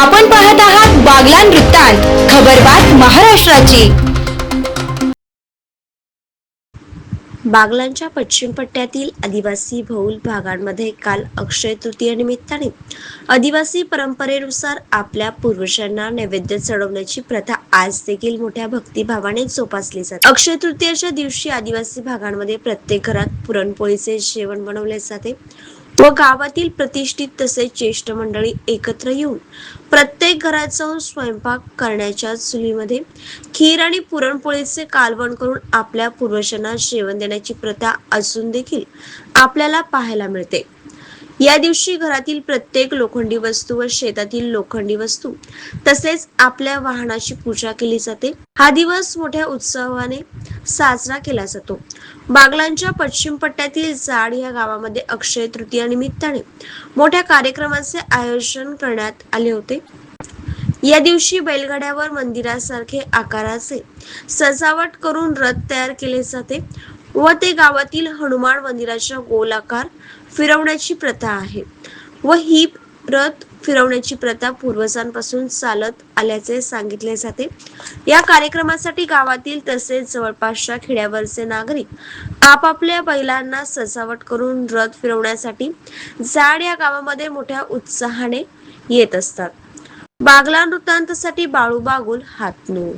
आपण पाहत आहात बागलान वृत्तांत खबरबात महाराष्ट्राची. बागलांच्या पश्चिम पट्ट्यातील आदिवासी बहुल भागांमध्ये काल अक्षय तृतीय निमित्ताने आदिवासी परंपरेनुसार आपल्या पूर्वजांना नैवेद्य चढवण्याची प्रथा आज देखील मोठ्या भक्तिभावाने जोपासली जाते. अक्षय तृतीयाच्या दिवशी आदिवासी भागांमध्ये प्रत्येक घरात पुरणपोळीचे जेवण बनवले जाते. व गावातील प्रतिष्ठित तसेच ज्येष्ठ मंडळी एकत्र येऊन प्रत्येक घरात जाऊन स्वयंपाक करण्याच्या चुलीमध्ये खीर आणि पुरणपोळीचे कालवण करून आपल्या पूर्वजांना जेवण देण्याची प्रथा अजून देखील आपल्याला पाहायला मिळते. या दिवशी घरातील प्रत्येक लोखंडी वस्तू व शेतातील लोखंडी वस्तू तसेच आपल्या वाहनाची पूजा केली जाते. हा दिवस मोठ्या उत्सवाने साजरा केला जातो. बागलांच्या पश्चिम पट्ट्यातील जाड या गावामध्ये अक्षय तृतीया निमित्ताने मोठ्या कार्यक्रमाचे आयोजन करण्यात आले होते. या दिवशी बैलगाड्यावर मंदिरासारखे आकाराचे सजावट करून रथ तयार केले जाते व ते गावातील हनुमान मंदिराच्या गोलाकार फिरवण्याची प्रथा आहे व ही रथ फिरवण्याची प्रथा पूर्वजांपासून चालत आल्याचे सांगितले जाते. या कार्यक्रमासाठी गावातील तसेच जवळपासच्या खेड्यावरचे नागरिक आपापल्या बैलांना सजावट करून रथ फिरवण्यासाठी जाड या गावामध्ये मोठ्या उत्साहाने येत असतात. बागला वृत्तांतसाठी बाळू बागुल हातनूर